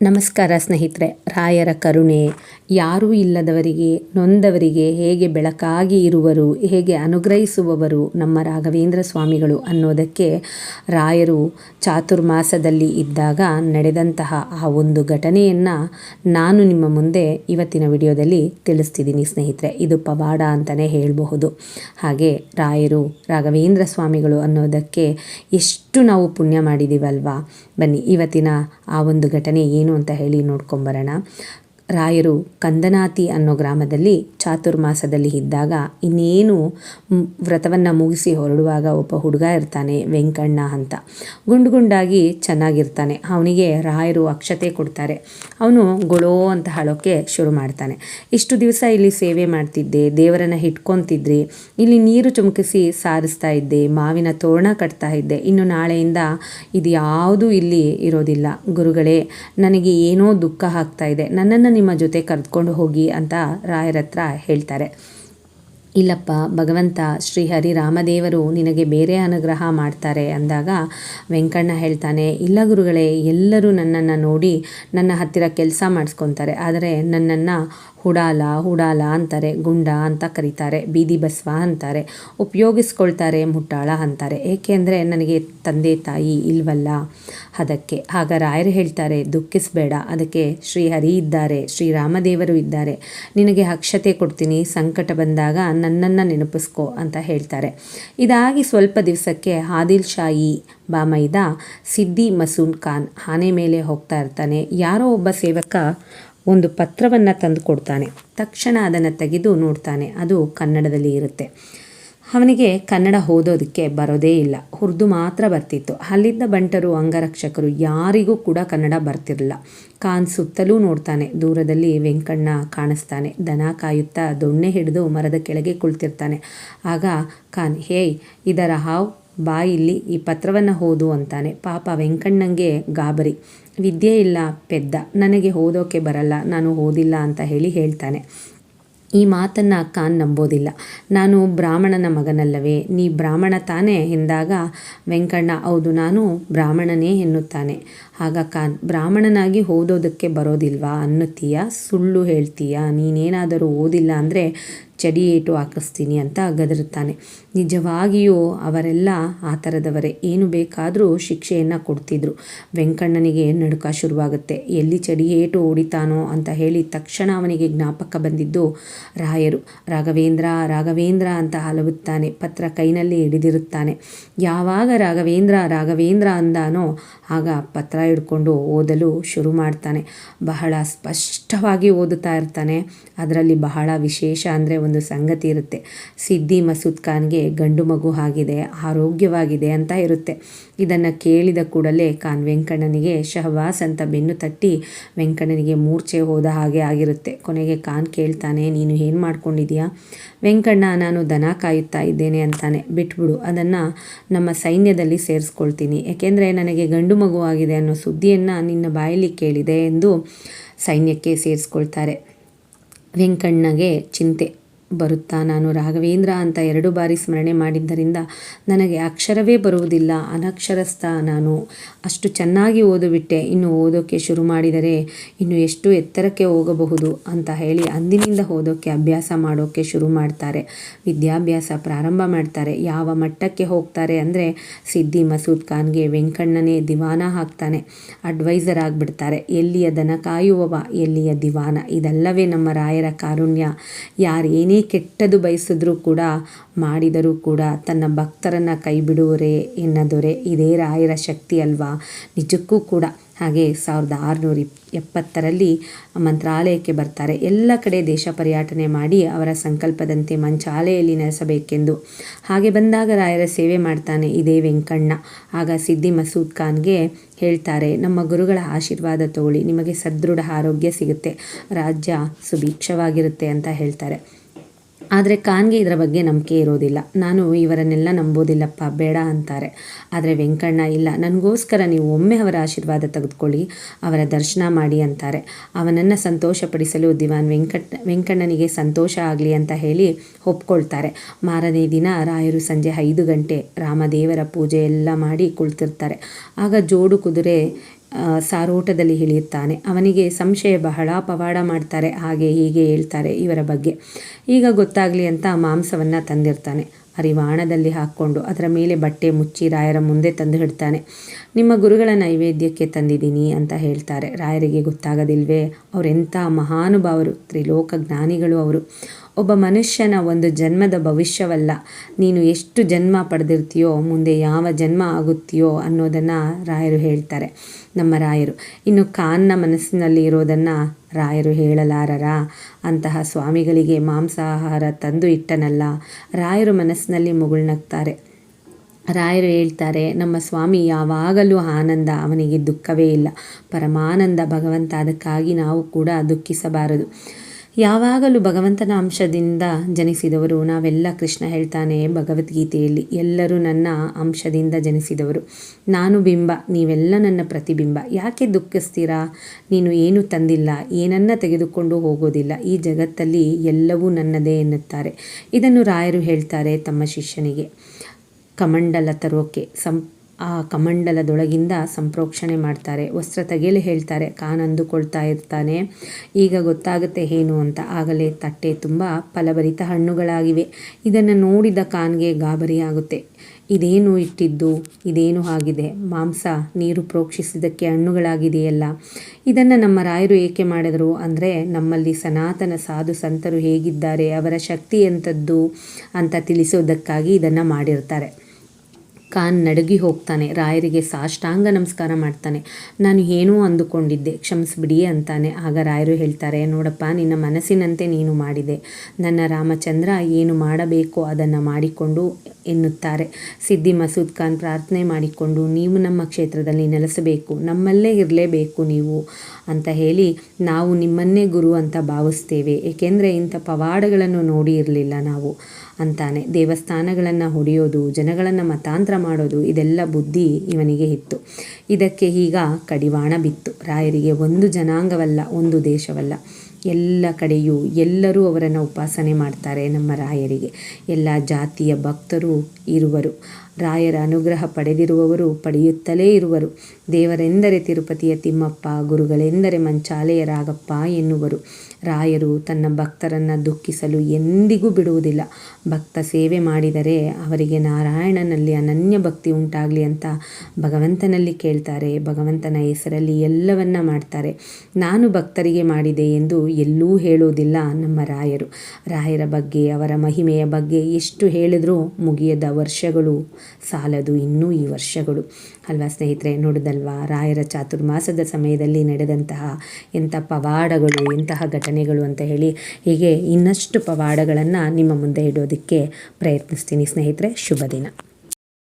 ನಮಸ್ಕಾರ ಸ್ನೇಹಿತರೆ, ರಾಯರ ಕರುಣೆ. ಯಾರೂ ಇಲ್ಲದವರಿಗೆ, ನೊಂದವರಿಗೆ ಹೇಗೆ ಬೆಳಕಾಗಿ ಇರುವರು, ಹೇಗೆ ಅನುಗ್ರಹಿಸುವವರು ನಮ್ಮ ರಾಘವೇಂದ್ರ ಸ್ವಾಮಿಗಳು ಅನ್ನೋದಕ್ಕೆ ರಾಯರು ಚಾತುರ್ಮಾಸದಲ್ಲಿ ಇದ್ದಾಗ ನಡೆದಂತಹ ಆ ಒಂದು ಘಟನೆಯನ್ನು ನಾನು ನಿಮ್ಮ ಮುಂದೆ ಇವತ್ತಿನ ವಿಡಿಯೋದಲ್ಲಿ ತಿಳಿಸ್ತಿದ್ದೀನಿ ಸ್ನೇಹಿತರೆ. ಇದು ಪವಾಡ ಅಂತಲೇ ಹೇಳಬಹುದು. ಹಾಗೆ ರಾಯರು, ರಾಘವೇಂದ್ರ ಸ್ವಾಮಿಗಳು ಅನ್ನೋದಕ್ಕೆ ಎಷ್ಟು ನಾವು ಪುಣ್ಯ ಮಾಡಿದ್ದೀವಲ್ವಾ ಬನ್ನಿ, ಇವತ್ತಿನ ಆ ಒಂದು ಘಟನೆ ಏನು ಅಂತ ಹೇಳಿ ನೋಡ್ಕೊಂಬರೋಣ. ರಾಯರು ಕಂದನಾತಿ ಅನ್ನೋ ಗ್ರಾಮದಲ್ಲಿ ಚಾತುರ್ಮಾಸದಲ್ಲಿ ಇದ್ದಾಗ ಇನ್ನೇನು ವ್ರತವನ್ನು ಮುಗಿಸಿ ಹೊರಡುವಾಗ ಒಬ್ಬ ಹುಡುಗ ಇರ್ತಾನೆ, ವೆಂಕಣ್ಣ ಅಂತ. ಗುಂಡು ಗುಂಡಾಗಿ ಚೆನ್ನಾಗಿರ್ತಾನೆ. ಅವನಿಗೆ ರಾಯರು ಅಕ್ಷತೆ ಕೊಡ್ತಾರೆ. ಅವನು ಗೊಳೋ ಅಂತ ಹಾಳೋಕ್ಕೆ ಶುರು ಮಾಡ್ತಾನೆ. ಇಷ್ಟು ದಿವಸ ಇಲ್ಲಿ ಸೇವೆ ಮಾಡ್ತಿದ್ದೆ, ದೇವರನ್ನು ಹಿಡ್ಕೊತಿದ್ರಿ ಇಲ್ಲಿ ನೀರು ಚುಮುಕಿಸಿ ಸಾರಿಸ್ತಾ ಇದ್ದೆ, ಮಾವಿನ ತೋರಣ ಕಟ್ತಾ ಇದ್ದೆ. ಇನ್ನು ನಾಳೆಯಿಂದ ಇದು ಯಾವುದೂ ಇಲ್ಲಿ ಇರೋದಿಲ್ಲ. ಗುರುಗಳೇ, ನನಗೆ ಏನೋ ದುಃಖ ಆಗ್ತಾ ಇದೆ. ನನ್ನನ್ನು ನಿಮ್ಮ ಜೊತೆ ಕರೆದುಕೊಂಡು ಹೋಗಿ ಅಂತ ರಾಯರ ಹತ್ರ ಹೇಳ್ತಾರೆ. ಇಲ್ಲಪ್ಪ, ಭಗವಂತ, ಶ್ರೀ ಹರಿ ರಾಮದೇವರು ನಿನಗೆ ಬೇರೆ ಅನುಗ್ರಹ ಮಾಡ್ತಾರೆ ಅಂದಾಗ ವೆಂಕಣ್ಣ ಹೇಳ್ತಾನೆ, ಇಲ್ಲ ಗುರುಗಳೇ, ಎಲ್ಲರೂ ನನ್ನನ್ನು ನೋಡಿ ನನ್ನ ಹತ್ತಿರ ಕೆಲಸ ಮಾಡಿಸ್ಕೊತಾರೆ, ಆದರೆ ನನ್ನನ್ನು ಹುಡಾಲ ಹುಡಾಲ ಅಂತಾರೆ, ಗುಂಡ ಅಂತ ಕರೀತಾರೆ, ಬೀದಿ ಬಸ್ವ ಅಂತಾರೆ, ಉಪಯೋಗಿಸ್ಕೊಳ್ತಾರೆ, ಮುಟ್ಟಾಳ ಅಂತಾರೆ. ಏಕೆಂದರೆ ನನಗೆ ತಂದೆ ತಾಯಿ ಇಲ್ವಲ್ಲ. ಅದಕ್ಕೆ ಆಗ ರಾಯರು ಹೇಳ್ತಾರೆ, ದುಃಖಿಸಬೇಡ, ಅದಕ್ಕೆ ಶ್ರೀಹರಿ ಇದ್ದಾರೆ, ಶ್ರೀರಾಮದೇವರು ಇದ್ದಾರೆ. ನಿನಗೆ ಅಕ್ಷತೆ ಕೊಡ್ತೀನಿ, ಸಂಕಟ ಬಂದಾಗ ನನ್ನನ್ನು ನೆನಪಿಸ್ಕೋ ಅಂತ ಹೇಳ್ತಾರೆ. ಇದಾಗಿ ಸ್ವಲ್ಪ ದಿವಸಕ್ಕೆ ಆದಿಲ್ ಶಾಹಿ ಬಾಮೈದ ಸಿದ್ದಿ ಮಸೂನ್ ಖಾನ್ ಆನೆ ಮೇಲೆ ಹೋಗ್ತಾ ಇರ್ತಾನೆ. ಯಾರೋ ಒಬ್ಬ ಸೇವಕ ಒಂದು ಪತ್ರವನ್ನು ತಂದು ಕೊಡ್ತಾನೆ. ತಕ್ಷಣ ಅದನ್ನು ತೆಗೆದು ನೋಡ್ತಾನೆ. ಅದು ಕನ್ನಡದಲ್ಲಿ ಇರುತ್ತೆ. ಅವನಿಗೆ ಕನ್ನಡ ಓದೋದಕ್ಕೆ ಬರೋದೇ ಇಲ್ಲ. ಉರ್ದು ಮಾತ್ರ ಬರ್ತಿತ್ತು. ಅಲ್ಲಿದ್ದ ಬಂಟರು, ಅಂಗರಕ್ಷಕರು ಯಾರಿಗೂ ಕೂಡ ಕನ್ನಡ ಬರ್ತಿರಲಿಲ್ಲ. ಕಾನ್ ಸುತ್ತಲೂ ನೋಡ್ತಾನೆ. ದೂರದಲ್ಲಿ ವೆಂಕಣ್ಣ ಕಾಣಿಸ್ತಾನೆ. ದನ ಕಾಯುತ್ತಾ ದೊಣ್ಣೆ ಹಿಡಿದು ಮರದ ಕೆಳಗೆ ಕುಳಿತಿರ್ತಾನೆ. ಆಗ ಖಾನ್ ಹೇಯ್, ಇದರ ಹಾವ್? ಬಾ ಇಲ್ಲಿ, ಈ ಪತ್ರವನ್ನು ಓದು ಅಂತಾನೆ. ಪಾಪ ವೆಂಕಣ್ಣಂಗೆ ಗಾಬರಿ. ವಿದ್ಯೆ ಇಲ್ಲ, ಪೆದ್ದ. ನನಗೆ ಓದೋಕೆ ಬರಲ್ಲ. ನಾನು ಓದಿಲ್ಲ ಅಂತ ಹೇಳಿ ಹೇಳ್ತಾನೆ. ಈ ಮಾತನ್ನು ಖಾನ್ ನಂಬೋದಿಲ್ಲ. ನಾನು ಬ್ರಾಹ್ಮಣನ ಮಗನಲ್ಲವೇ, ನೀ ಬ್ರಾಹ್ಮಣ ತಾನೇ ಎಂದಾಗ ವೆಂಕಣ್ಣ, ಹೌದು, ನಾನು ಬ್ರಾಹ್ಮಣನೇ ಎನ್ನುತ್ತಾನೆ. ಆಗ ಖಾನ್ ಬ್ರಾಹ್ಮಣನಾಗಿ ಓದೋದಕ್ಕೆ ಬರೋದಿಲ್ವಾ ಅನ್ನುತ್ತೀಯ, ಸುಳ್ಳು ಹೇಳ್ತೀಯ, ನೀನೇನಾದರೂ ಓದಿಲ್ಲ ಅಂದರೆ ಚಡಿ ಏಟು ಹಾಕಿಸ್ತೀನಿ ಅಂತ ಗದರುತ್ತಾನೆ. ನಿಜವಾಗಿಯೂ ಅವರೆಲ್ಲ ಆ ಥರದವರೇ. ಏನು ಬೇಕಾದರೂ ಶಿಕ್ಷೆಯನ್ನು ಕೊಡ್ತಿದ್ರು. ವೆಂಕಣ್ಣನಿಗೆ ನಡುಕ ಶುರುವಾಗುತ್ತೆ. ಎಲ್ಲಿ ಚಡಿ ಏಟು ಹೊಡಿತಾನೋ ಅಂತ ಹೇಳಿ ತಕ್ಷಣ ಅವನಿಗೆ ಜ್ಞಾಪಕ ಬಂದಿದ್ದು ರಾಯರು. ರಾಘವೇಂದ್ರ ರಾಘವೇಂದ್ರ ಅಂತ ಹಲವುತ್ತಾನೆ. ಪತ್ರ ಕೈನಲ್ಲಿ ಹಿಡಿದಿರುತ್ತಾನೆ. ಯಾವಾಗ ರಾಘವೇಂದ್ರ ರಾಘವೇಂದ್ರ ಅಂದಾನೋ ಆಗ ಪತ್ರ ಹಿಡ್ಕೊಂಡು ಓದಲು ಶುರು ಮಾಡ್ತಾನೆ. ಬಹಳ ಸ್ಪಷ್ಟವಾಗಿ ಓದುತ್ತಾ ಇರ್ತಾನೆ. ಅದರಲ್ಲಿ ಬಹಳ ವಿಶೇಷ ಅಂದರೆ ಒಂದು ಸಂಗತಿ ಇರುತ್ತೆ. ಸಿದ್ದಿ ಮಸೂದ್ ಖಾನ್ಗೆ ಗಂಡು ಮಗು ಆಗಿದೆ, ಆರೋಗ್ಯವಾಗಿದೆ ಅಂತ ಇರುತ್ತೆ. ಇದನ್ನು ಕೇಳಿದ ಕೂಡಲೇ ಖಾನ್ ವೆಂಕಣ್ಣನಿಗೆ ಶಹವಾಸ್ ಅಂತ ಬೆನ್ನು ತಟ್ಟಿ ವೆಂಕಣ್ಣನಿಗೆ ಮೂರ್ಛೆ ಹೋದ ಹಾಗೆ ಆಗಿರುತ್ತೆ. ಕೊನೆಗೆ ಖಾನ್ ಕೇಳ್ತಾನೆ, ನೀನು ಏನು ಮಾಡ್ಕೊಂಡಿದೀಯಾ? ವೆಂಕಣ್ಣ, ನಾನು ದನ ಕಾಯುತ್ತಾ ಇದ್ದೇನೆ ಅಂತಾನೆ. ಬಿಟ್ಬಿಡು, ಅದನ್ನು ನಮ್ಮ ಸೈನ್ಯದಲ್ಲಿ ಸೇರಿಸ್ಕೊಳ್ತೀನಿ. ಏಕೆಂದರೆ ನನಗೆ ಗಂಡು ಮಗುವಾಗಿದೆ ಅನ್ನೋ ಸುದ್ದಿಯನ್ನು ನಿನ್ನ ಬಾಯಲ್ಲಿ ಕೇಳಿದೆ ಎಂದು ಸೈನ್ಯಕ್ಕೆ ಸೇರಿಸ್ಕೊಳ್ತಾರೆ. ವೆಂಕಣ್ಣಗೆ ಚಿಂತೆ. ಬರುತ್ತಾ? ನಾನು ರಾಘವೇಂದ್ರ ಅಂತ ಎರಡು ಬಾರಿ ಸ್ಮರಣೆ ಮಾಡಿದ್ದರಿಂದ ನನಗೆ ಅಕ್ಷರವೇ ಬರುವುದಿಲ್ಲ. ಅನಕ್ಷರಸ್ಥ ನಾನು. ಅಷ್ಟು ಚೆನ್ನಾಗಿ ಓದುಬಿಟ್ಟೆ. ಇನ್ನು ಓದೋಕ್ಕೆ ಶುರು ಮಾಡಿದರೆ ಇನ್ನು ಎಷ್ಟು ಎತ್ತರಕ್ಕೆ ಹೋಗಬಹುದು ಅಂತ ಹೇಳಿ ಅಂದಿನಿಂದ ಓದೋಕ್ಕೆ ಅಭ್ಯಾಸ ಮಾಡೋಕ್ಕೆ ಶುರು ಮಾಡ್ತಾರೆ. ವಿದ್ಯಾಭ್ಯಾಸ ಪ್ರಾರಂಭ ಮಾಡ್ತಾರೆ. ಯಾವ ಮಟ್ಟಕ್ಕೆ ಹೋಗ್ತಾರೆ ಅಂದರೆ ಸಿದ್ದಿ ಮಸೂದ್ ಖಾನ್ಗೆ ವೆಂಕಣ್ಣನೇ ದಿವಾನ ಹಾಕ್ತಾನೆ. ಅಡ್ವೈಸರ್ ಆಗಿಬಿಡ್ತಾರೆ. ಎಲ್ಲಿಯ ದನ ಕಾಯುವವ, ಎಲ್ಲಿಯ ದಿವಾನ. ಇದಲ್ಲವೇ ನಮ್ಮ ರಾಯರ ಕಾರುಣ್ಯ. ಯಾರೇನೇ ಕೆಟ್ಟದು ಬಯಸಿದ್ರೂ ಕೂಡ, ಮಾಡಿದರೂ ಕೂಡ ತನ್ನ ಭಕ್ತರನ್ನು ಕೈ ಬಿಡುವರೆ ಎನ್ನದೊರೆ ಇದೇ ರಾಯರ ಶಕ್ತಿ ಅಲ್ವಾ? ನಿಜಕ್ಕೂ ಕೂಡ. ಹಾಗೆ ಸಾವಿರದ ಆರುನೂರ ಎಪ್ಪತ್ತರಲ್ಲಿ ಮಂತ್ರಾಲಯಕ್ಕೆ ಬರ್ತಾರೆ. ಎಲ್ಲ ಕಡೆ ದೇಶ ಪರ್ಯಟನೆ ಮಾಡಿ ಅವರ ಸಂಕಲ್ಪದಂತೆ ಮಂಚಾಲೆಯಲ್ಲಿ ನೆಲೆಸಬೇಕೆಂದು. ಹಾಗೆ ಬಂದಾಗ ರಾಯರ ಸೇವೆ ಮಾಡ್ತಾನೆ ಇದೇ ವೆಂಕಣ್ಣ. ಆಗ ಸಿದ್ದಿ ಮಸೂದ್ ಖಾನ್ಗೆ ಹೇಳ್ತಾರೆ, ನಮ್ಮ ಗುರುಗಳ ಆಶೀರ್ವಾದ ತಗೊಳ್ಳಿ. ನಿಮಗೆ ಸದೃಢ ಆರೋಗ್ಯ ಸಿಗುತ್ತೆ. ರಾಜ್ಯ ಸುಭಿಕ್ಷವಾಗಿರುತ್ತೆ ಅಂತ ಹೇಳ್ತಾರೆ. ಆದರೆ ಖಾನ್ಗೆ ಇದರ ಬಗ್ಗೆ ನಂಬಿಕೆ ಇರೋದಿಲ್ಲ. ನಾನು ಇವರನ್ನೆಲ್ಲ ನಂಬೋದಿಲ್ಲಪ್ಪ, ಬೇಡ ಅಂತಾರೆ. ಆದರೆ ವೆಂಕಣ್ಣ, ಇಲ್ಲ, ನನಗೋಸ್ಕರ ನೀವು ಒಮ್ಮೆ ಅವರ ಆಶೀರ್ವಾದ ತೆಗೆದುಕೊಳ್ಳಿ, ಅವರ ದರ್ಶನ ಮಾಡಿ ಅಂತಾರೆ. ಅವನನ್ನು ಸಂತೋಷಪಡಿಸಲು ದಿವಾನ್ ವೆಂಕಟ್, ವೆಂಕಣ್ಣನಿಗೆ ಸಂತೋಷ ಆಗಲಿ ಅಂತ ಹೇಳಿ ಒಪ್ಕೊಳ್ತಾರೆ. ಮಾರನೇ ದಿನ ರಾಯರು ಸಂಜೆ ಐದು ಗಂಟೆ ರಾಮದೇವರ ಪೂಜೆ ಎಲ್ಲ ಮಾಡಿ ಕುಳಿತಿರ್ತಾರೆ. ಆಗ ಜೋಡು ಕುದುರೆ ಸಾರೋಟದಲ್ಲಿ ಇಳಿಯುತ್ತಾನೆ. ಅವನಿಗೆ ಸಂಶಯ ಬಹಳ, ಪವಾಡ ಮಾಡ್ತಾರೆ, ಹಾಗೆ ಹೀಗೆ ಹೇಳ್ತಾರೆ ಇವರ ಬಗ್ಗೆ. ಈಗ ಗೊತ್ತಾಗಲಿ ಅಂತ ಮಾಂಸವನ್ನು ತಂದಿರ್ತಾನೆ. ಅರಿವಾಣದಲ್ಲಿ ಹಾಕ್ಕೊಂಡು ಅದರ ಮೇಲೆ ಬಟ್ಟೆ ಮುಚ್ಚಿ ರಾಯರ ಮುಂದೆ ತಂದು ಹಿಡ್ತಾನೆ ನಿಮ್ಮ ಗುರುಗಳ ನೈವೇದ್ಯಕ್ಕೆ ತಂದಿದ್ದೀನಿ ಅಂತ ಹೇಳ್ತಾರೆ. ರಾಯರಿಗೆ ಗೊತ್ತಾಗದಿಲ್ವೇ? ಅವರೆಂಥ ಮಹಾನುಭಾವರು, ತ್ರಿಲೋಕ ಜ್ಞಾನಿಗಳು ಅವರು. ಒಬ್ಬ ಮನುಷ್ಯನ ಒಂದು ಜನ್ಮದ ಭವಿಷ್ಯವಲ್ಲ. ನೀನು ಎಷ್ಟು ಜನ್ಮ ಪಡೆದಿರ್ತೀಯೋ, ಮುಂದೆ ಯಾವ ಜನ್ಮ ಆಗುತ್ತೀಯೋ ಅನ್ನೋದನ್ನು ರಾಯರು ಹೇಳ್ತಾರೆ. ನಮ್ಮ ರಾಯರು. ಇನ್ನು ಕಾನ್ನ ಮನಸ್ಸಿನಲ್ಲಿ ಇರೋದನ್ನು ರಾಯರು ಹೇಳಲಾರರ? ಅಂತಹ ಸ್ವಾಮಿಗಳಿಗೆ ಮಾಂಸಾಹಾರ ತಂದು ಇಟ್ಟನಲ್ಲ. ರಾಯರು ಮನಸ್ಸಿನಲ್ಲಿ ಮುಗುಳ್ನಗ್ತಾರೆ ರಾಯರು ಹೇಳ್ತಾರೆ, ನಮ್ಮ ಸ್ವಾಮಿ ಯಾವಾಗಲೂ ಆನಂದ, ಅವನಿಗೆ ದುಃಖವೇ ಇಲ್ಲ. ಪರಮಾನಂದ ಭಗವಂತ ಅದಕ್ಕಾಗಿ ನಾವು ಕೂಡ ದುಃಖಿಸಬಾರದು. ಯಾವಾಗಲೂ ಭಗವಂತನ ಅಂಶದಿಂದ ಜನಿಸಿದವರು, ನಾವೆಲ್ಲ ಕೃಷ್ಣ ಹೇಳ್ತಾನೆ ಭಗವದ್ಗೀತೆಯಲ್ಲಿ, ಎಲ್ಲರೂ ನನ್ನ ಅಂಶದಿಂದ ಜನಿಸಿದವರು. ನಾನು ಬಿಂಬ, ನೀವೆಲ್ಲ ನನ್ನ ಪ್ರತಿಬಿಂಬ. ಯಾಕೆ ದುಃಖಿಸ್ತೀರಾ? ನೀನು ಏನು ತಂದಿಲ್ಲ, ಏನನ್ನ ತೆಗೆದುಕೊಂಡು ಹೋಗೋದಿಲ್ಲ. ಈ ಜಗತ್ತಲ್ಲಿ ಎಲ್ಲವೂ ನನ್ನದೇ ಎನ್ನುತ್ತಾರೆ. ಇದನ್ನು ರಾಯರು ಹೇಳ್ತಾರೆ ತಮ್ಮ ಶಿಷ್ಯನಿಗೆ. ಕಮಂಡಲ ತರೋಕೆ ಸಂ ಆ ಕಮಂಡಲದೊಳಗಿಂದ ಸಂಪ್ರೋಕ್ಷಣೆ ಮಾಡ್ತಾರೆ. ವಸ್ತ್ರ ತೆಗೆಯಲು ಹೇಳ್ತಾರೆ, ಕಾನ್ ಅಂದುಕೊಳ್ತಾ ಇರ್ತಾನೆ. ಈಗ ಗೊತ್ತಾಗುತ್ತೆ ಏನು ಅಂತ. ಆಗಲೇ ತಟ್ಟೆ ತುಂಬ ಫಲಭರಿತ ಹಣ್ಣುಗಳಾಗಿವೆ. ಇದನ್ನು ನೋಡಿದ ಕಾನ್ಗೆ ಗಾಬರಿಯಾಗುತ್ತೆ ಇದೇನು ಇಟ್ಟಿದ್ದು? ಇದೇನು ಆಗಿದೆ? ಮಾಂಸ, ನೀರು ಪ್ರೋಕ್ಷಿಸಿದ್ದಕ್ಕೆ ಹಣ್ಣುಗಳಾಗಿದೆಯಲ್ಲ. ಇದನ್ನು ನಮ್ಮ ರಾಯರು ಏಕೆ ಮಾಡಿದರು? ಅಂದರೆ, ನಮ್ಮಲ್ಲಿ ಸನಾತನ ಸಾಧು ಸಂತರು ಹೇಗಿದ್ದಾರೆ? ಅವರ ಶಕ್ತಿ ಎಂಥದ್ದು ಅಂತ ತಿಳಿಸೋದಕ್ಕಾಗಿ ಇದನ್ನು ಮಾಡಿರ್ತಾರೆ. ಖಾನ್ ನಡುಗಿ ಹೋಗ್ತಾನೆ. ರಾಯರಿಗೆ ಸಾಷ್ಟಾಂಗ ನಮಸ್ಕಾರ ಮಾಡ್ತಾನೆ. ನಾನು ಏನೂ ಅಂದುಕೊಂಡಿದ್ದೆ. ಕ್ಷಮಿಸ್ಬಿಡಿ ಅಂತಾನೆ. ಆಗ ರಾಯರು ಹೇಳ್ತಾರೆ, ನೋಡಪ್ಪ, ನಿನ್ನ ಮನಸ್ಸಿನಂತೆ ನೀನು ಮಾಡಿದೆ. ನನ್ನ ರಾಮಚಂದ್ರ ಏನು ಮಾಡಬೇಕು ಅದನ್ನು ಮಾಡಿಕೊಂಡು ಎನ್ನುತ್ತಾರೆ. ಸಿದ್ದಿ ಮಸೂದ್ ಖಾನ್ ಪ್ರಾರ್ಥನೆ ಮಾಡಿಕೊಂಡು, ನೀವು ನಮ್ಮ ಕ್ಷೇತ್ರದಲ್ಲಿ ನೆಲೆಸಬೇಕು, ನಮ್ಮಲ್ಲೇ ಇರಲೇಬೇಕು ನೀವು ಅಂತ ಹೇಳಿ, ನಾವು ನಿಮ್ಮನ್ನೇ ಗುರು ಅಂತ ಭಾವಿಸ್ತೇವೆ, ಏಕೆಂದರೆ ಇಂಥ ಪವಾಡಗಳನ್ನು ನೋಡಿ ಇರಲಿಲ್ಲ ನಾವು ಅಂತಾನೆ. ದೇವಸ್ಥಾನಗಳನ್ನು ಹೊಡೆಯೋದು, ಜನಗಳನ್ನು ಮತಾಂತರ ಮಾಡೋದು, ಇದೆಲ್ಲ ಬುದ್ಧಿ ಇವನಿಗೆ ಇತ್ತು. ಇದಕ್ಕೆ ಈಗ ಕಡಿವಾಣ ಬಿತ್ತು. ರಾಯರಿಗೆ ಒಂದು ಜನಾಂಗವಲ್ಲ, ಒಂದು ದೇಶವಲ್ಲ. ಎಲ್ಲ ಕಡೆಯೂ ಎಲ್ಲರೂ ಅವರನ್ನು ಉಪಾಸನೆ ಮಾಡ್ತಾರೆ ನಮ್ಮ ರಾಯರಿಗೆ. ಎಲ್ಲ ಜಾತಿಯ ಭಕ್ತರು ಇರುವರು. ರಾಯರ ಅನುಗ್ರಹ ಪಡೆದಿರುವವರು ಪಡೆಯುತ್ತಲೇ ಇರುವರು. ದೇವರೆಂದರೆ ತಿರುಪತಿಯ ತಿಮ್ಮಪ್ಪ, ಗುರುಗಳೆಂದರೆ ಮಂಚಾಲೆಯ ರಾಗಪ್ಪ ಎನ್ನುವರು. ರಾಯರು ತನ್ನ ಭಕ್ತರನ್ನು ದುಃಖಿಸಲು ಎಂದಿಗೂ ಬಿಡುವುದಿಲ್ಲ. ಭಕ್ತ ಸೇವೆ ಮಾಡಿದರೆ ಅವರಿಗೆ ನಾರಾಯಣನಲ್ಲಿ ಅನನ್ಯ ಭಕ್ತಿ ಉಂಟಾಗಲಿ ಅಂತ ಭಗವಂತನಲ್ಲಿ ಕೇಳ್ತಾರೆ. ಭಗವಂತನ ಹೆಸರಲ್ಲಿ ಎಲ್ಲವನ್ನ ಮಾಡ್ತಾರೆ. ನಾನು ಭಕ್ತರಿಗೆ ಮಾಡಿದೆ ಎಂದು ಎಲ್ಲೂ ಹೇಳುವುದಿಲ್ಲ ನಮ್ಮ ರಾಯರು. ರಾಯರ ಬಗ್ಗೆ, ಅವರ ಮಹಿಮೆಯ ಬಗ್ಗೆ ಎಷ್ಟು ಹೇಳಿದ್ರೂ ಮುಗಿಯದ ವರ್ಷಗಳು ಸಾಲದು ಇನ್ನೂ ಈ ವರ್ಷಗಳು. ಅಲ್ವಾ ಸ್ನೇಹಿತರೆ ನೋಡಿದಲ್ವಾ ರಾಯರ ಚಾತುರ್ಮಾಸದ ಸಮಯದಲ್ಲಿ ನಡೆದಂತಹ ಎಂಥ ಪವಾಡಗಳು, ಎಂತಹ ಘಟನೆಗಳು ಅಂತ ಹೇಳಿ ಹೀಗೆ ಇನ್ನಷ್ಟು ಪವಾಡಗಳನ್ನು ನಿಮ್ಮ ಮುಂದೆ ಇಡೋದಕ್ಕೆ ಪ್ರಯತ್ನಿಸ್ತೀನಿ ಸ್ನೇಹಿತರೆ. ಶುಭ ದಿನ